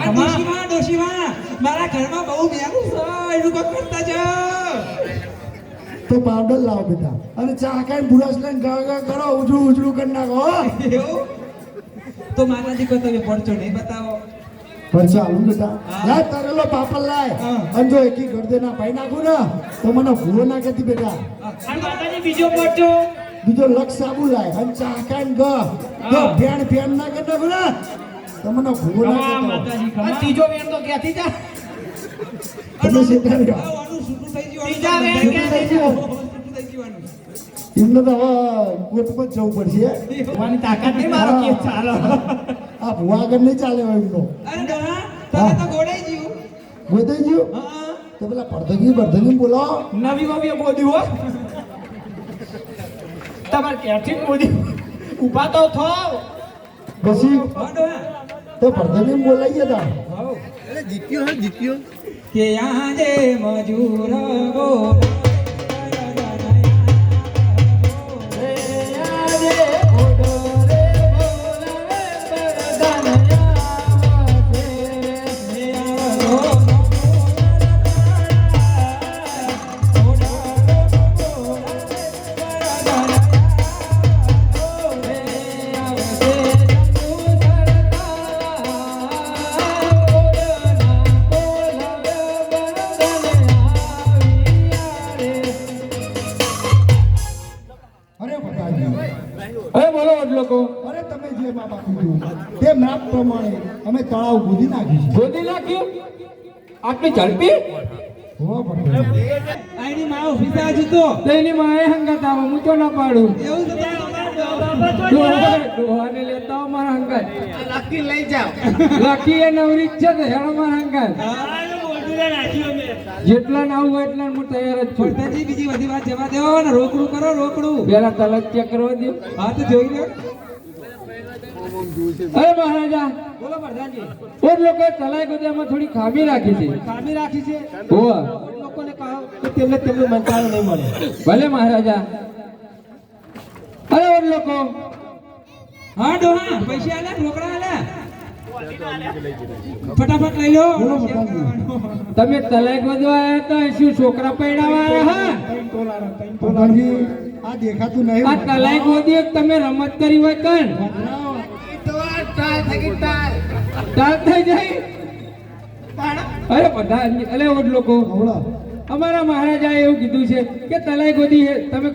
ડોશીમાં ડોશીમાં મારા ઘરમાં બહુ મેલું છે એનું કોઈ કરતા જાઓ તો પાવડર લાવો બેટા. અને ચા ખાઈને બુરસ લઈને ગા ગા કરો ઉજળું ઉજળું કરી નાખો તો મારા દીકરો તમે પડચો નહીં બતાવો. પરચા આલું બેટા. લાય તરેલો પાપડ લાય. અને જો એકી ગરદે ના પાઈ નાખું ને તો મને ભૂવો ના કહેતી બેટા. માતાજી બીજો પડજો બીજો લક્ષ સાબુ લાય. અને ચા ખાઈને ગ. ફેણ ફેણ ના કરી નાખું ને. તો ભૂલ ના ત્રીજો વેર તો ક્યાંથી જા? તમે ગયું ત્રીજા વેર ક્યાંથી આનું. એમને તો હવે કોર્ટમાં જવું પડશે. ભગવાનની તાકાત નહીં મારો કેસ ચાલો. આ ભૂવા આગળ નહીં ચાલે એમનો. તમે તો ગોડાઈ ગયું. ગોડાઈ ગયું? હા તો પેલા પડધગી પડધગી બોલો. નવી નવી બોલ્યું હો. તમારે ક્યાંથી બોધી ઊભા તો થાવ. પછી તો પ્રધાન બોલાઈએ તા જીત્યો હે જીત્યો કે આજે મજૂર ગો અરે બોલો લોકો. અરે તમે જે માપ આપ્યું તે માપ પ્રમાણે અમે તળાવ ગોદી નાખ્યું ગોદી નાખ્યું આટલી ઝડપી? હો આઈની તેની માએ હંગાત આવે હું તો ના પાડું. એવું ડોહાને લેતા મારા હંગાત. લકી લઈ જાઓ. લકી એ નવરી છે તો હેડો મારા હંગાત. જેટલા ના હોય એટલા હું તૈયાર જ છું. પડતાજી બીજી બધી વાત જવા દેવા ને રોકડું કરો રોકડું. પેલા તલક ચેક કરવા દે હા તો જોઈ લે. અરે મહારાજા બોલો પ્રધાનજી ઓર લોકો તલાઈ ગોદામાં થોડી ખામી રાખી છે. ખામી રાખી છે? હોવા. લોકોને કહો કે તેમને તેમનું મંત્રાલય નહીં મળે. ભલે મહારાજા. અરે ઓર લોકો. હા ડોહા પૈસા આલે રોકડા આલે. ફટાફટ લઈ લો. તમે તલાક વધવા આવ્યા હતા શું છોકરા પૈડાવા આવ્યા હા? આ દેખાતું નહીં આ તલાક વધી તમે રમત કરી હોય કણ ટાળ થઈ જાય. અરે બધા અલે ઓડ લોકો. અમારા મહારાજાએ એવું કીધું છે કે તલાઈ ગોદી તમે